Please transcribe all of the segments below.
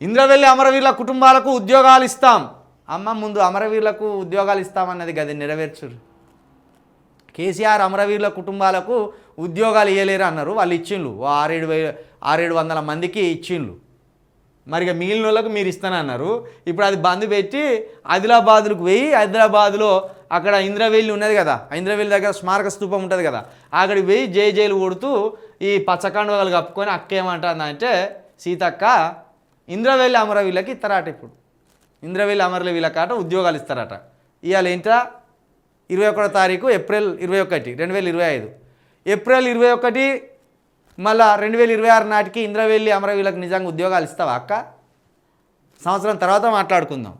ఇంద్రవెల్లి అమరవీరుల కుటుంబాలకు ఉద్యోగాలు ఇస్తాం. అమ్మ ముందు అమరవీరులకు ఉద్యోగాలు ఇస్తామన్నది గది నెరవేర్చురు. కేసీఆర్ అమరవీరుల కుటుంబాలకు ఉద్యోగాలు ఇవ్వలేరు అన్నారు. వాళ్ళు ఇచ్చిండ్రు ఓ ఆరేడు వే ఆరేడు వందల మందికి ఇచ్చిండ్రు మరి ఇక మిగిలిన వాళ్ళకు మీరు ఇస్తానన్నారు ఇప్పుడు అది బంద్ పెట్టి ఆదిలాబాద్కు పోయి హైదరాబాద్లో అక్కడ ఇంద్రవెల్లి ఉన్నది కదా ఆ దగ్గర స్మారక స్తూపం ఉంటుంది కదా అక్కడికి పోయి జై జైలు కొడుతూ ఈ పచ్చకండువలు కప్పుకొని అక్క ఏమంటుందంటే సీతక్క ఇంద్రవెల్లి అమరవీళ్ళకి ఇస్తారట ఇప్పుడు. ఇంద్రవెల్లి అమరవీళ్ళ కాట ఉద్యోగాలు ఇస్తారట. ఇవాళ ఏంటా ఇరవై ఒకటో తారీఖు ఏప్రిల్ ఇరవై ఒకటి రెండు వేల ఇరవై ఐదు. ఏప్రిల్ ఇరవై ఒకటి మళ్ళా రెండు వేల ఇరవై ఆరు నాటికి ఇంద్రవెల్లి అమరవీళ్ళకి నిజంగా ఉద్యోగాలు ఇస్తావా అక్క? సంవత్సరం తర్వాత మాట్లాడుకుందాం.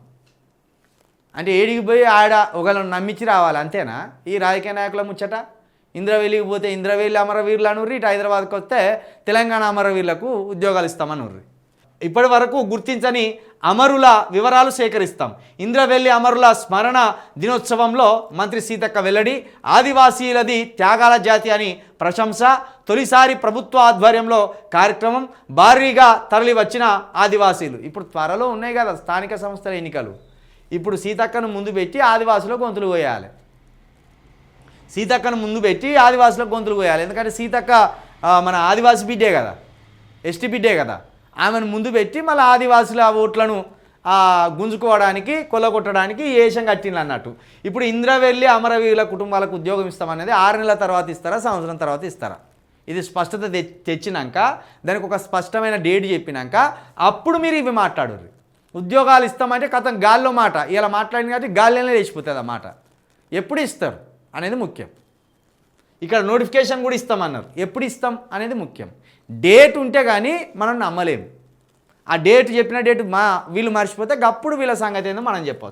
అంటే ఏడికి పోయి ఆడ ఒకళ్ళని నమ్మించి రావాలి అంతేనా? ఈ రాజకీయ నాయకుల ముచ్చట? ఇంద్రవెల్లికి పోతే ఇంద్రవెల్లి అమరవీరులు అనుర్రి ఇటు హైదరాబాద్కి వస్తే తెలంగాణ అమరవీరులకు ఉద్యోగాలు ఇస్తామనుర్రి. ఇప్పటి వరకు గుర్తించని అమరుల వివరాలు సేకరిస్తాం. ఇంద్రవెల్లి అమరుల స్మరణ దినోత్సవంలో మంత్రి సీతక్క వెల్లడి ఆదివాసీలది త్యాగాల జాతి అని ప్రశంస తొలిసారి ప్రభుత్వ ఆధ్వర్యంలో కార్యక్రమం భారీగా తరలి వచ్చిన ఆదివాసీలు. ఇప్పుడు త్వరలో ఉన్నాయి కదా స్థానిక సంస్థల ఎన్నికలు. ఇప్పుడు సీతక్కను ముందు పెట్టి ఆదివాసులో గొంతులు పోయాలి. సీతక్కను ముందు పెట్టి ఆదివాసులకు గొంతులు పోయాలి. ఎందుకంటే సీతక్క మన ఆదివాసి బిడ్డే కదా. ఎస్టీ బిడ్డే కదా. ఆమెను ముందు పెట్టి మళ్ళీ ఆదివాసుల ఓట్లను గుంజుకోవడానికి కొల్లగొట్టడానికి ఏషం కట్టిండ్రు అన్నట్టు. ఇప్పుడు ఇంద్రవెల్లి అమరవీరుల కుటుంబాలకు ఉద్యోగం ఇస్తామనేది ఆరు నెలల తర్వాత ఇస్తారా సంవత్సరం తర్వాత ఇస్తారా? ఇది స్పష్టత తె తెచ్చినాక దానికి ఒక స్పష్టమైన డేట్ చెప్పినాక అప్పుడు మీరు ఇవి మాట్లాడరు ఉద్యోగాలు ఇస్తామంటే కథం గాల్లో మాట ఇలా మాట్లాడింది కాబట్టి గాల్లోనే లేచిపోతుంది ఆ మాట. ఎప్పుడు ఇస్తారు అనేది ముఖ్యం. ఇక్కడ నోటిఫికేషన్ కూడా ఇస్తామన్నారు ఎప్పుడు ఇస్తాం అనేది ముఖ్యం. డేట్ ఉంటే కానీ మనం నమ్మలేము ఆ డేట్ చెప్పిన డేట్ మా వీళ్ళు మర్చిపోతే అప్పుడు వీళ్ళ సంగతి ఏందో మనం చెప్పవచ్చు